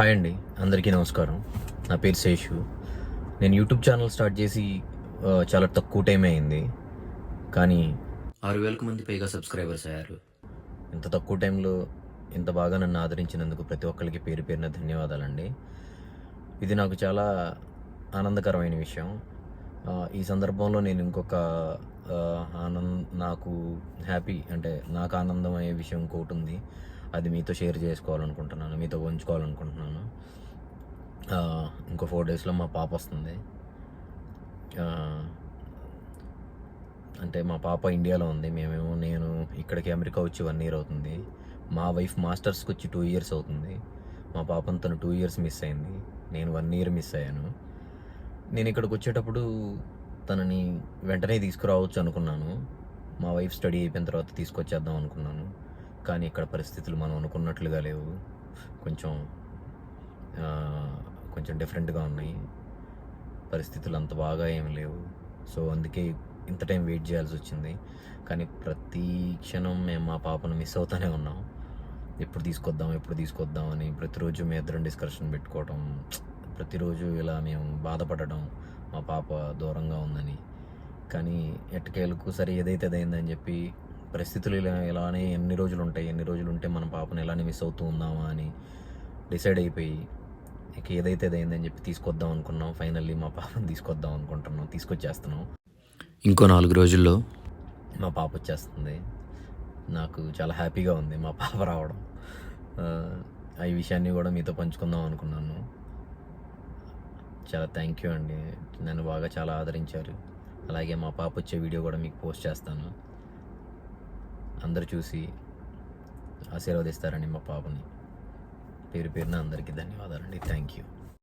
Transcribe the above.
Hi అండి. అందరికీ నమస్కారం. నా పేరు శేషు. నేను యూట్యూబ్ ఛానల్ స్టార్ట్ చేసి చాలా తక్కువ టైం అయింది. కానీ ఆరు వేలకు మంది పైగా సబ్స్క్రైబర్స్ అయ్యారు. ఇంత తక్కువ టైంలో ఇంత బాగా నన్ను ఆదరించినందుకు ప్రతి ఒక్కరికి పేరు పేరున ధన్యవాదాలండి. ఇది నాకు చాలా ఆనందకరమైన విషయం. ఈ సందర్భంలో నేను ఇంకొక నాకు హ్యాపీ అంటే నాకు ఆనందం అయ్యే విషయం ఇంకోటి ఉంది. అది మీతో షేర్ చేసుకోవాలనుకుంటున్నాను మీతో పంచుకోవాలనుకుంటున్నాను. ఇంకో ఫోర్ డేస్లో మా పాప వస్తుంది. అంటే మా పాప ఇండియాలో ఉంది. మేమేమో నేను ఇక్కడికి అమెరికా వచ్చి వన్ ఇయర్ అవుతుంది. మా వైఫ్ మాస్టర్స్కి వచ్చి టూ ఇయర్స్ అవుతుంది. మా పాపను తను టూ ఇయర్స్ మిస్ అయింది. నేను వన్ ఇయర్ మిస్ అయ్యాను. నేను ఇక్కడికి వచ్చేటప్పుడు తనని వెంటనే తీసుకురావచ్చు అనుకున్నాను. మా వైఫ్ స్టడీ అయిపోయిన తర్వాత తీసుకొచ్చేద్దాం అనుకున్నాను. కానీ ఇక్కడ పరిస్థితులు మనం అనుకున్నట్లుగా లేవు. కొంచెం కొంచెం డిఫరెంట్గా ఉన్నాయి. పరిస్థితులు అంత బాగా ఏం లేవు. సో అందుకే ఇంత టైం వెయిట్ చేయాల్సి వచ్చింది. కానీ ప్రతి క్షణం మేము మా పాపను మిస్ అవుతూనే ఉన్నాం. ఎప్పుడు తీసుకొద్దాం ఎప్పుడు తీసుకొద్దాం అని ప్రతిరోజు మీ ఇద్దరం డిస్కషన్ పెట్టుకోవడం ప్రతిరోజు ఇలా మేము బాధపడడం మా పాప దూరంగా ఉందని కానీ ఎట్టకేలకు సరే ఏదైతే అదైందని చెప్పి పరిస్థితులు ఇలా ఇలానే ఎన్ని రోజులు ఉంటాయి ఎన్ని రోజులు ఉంటే మన పాపను ఇలానే మిస్ అవుతూ ఉందామా అని డిసైడ్ అయిపోయి ఇక ఏదైతే అదైందని చెప్పి తీసుకొద్దాం అనుకున్నాం. ఫైనల్లీ మా పాపను తీసుకొద్దాం అనుకుంటున్నాం తీసుకొచ్చేస్తున్నాం. ఇంకో నాలుగు రోజుల్లో మా పాప వచ్చేస్తుంది. నాకు చాలా హ్యాపీగా ఉంది మా పాప రావడం. ఈ విషయాన్ని కూడా మీతో పంచుకుందాం అనుకున్నాను. చాలా థ్యాంక్ యూ అండి. నన్ను బాగా చాలా ఆదరించారు. అలాగే మా పాప వచ్చే వీడియో కూడా మీకు పోస్ట్ చేస్తాను. అందరు చూసి ఆశీర్వదిస్తారండి మా పాపని. పేరు పేరున అందరికీ ధన్యవాదాలండి. Thank you.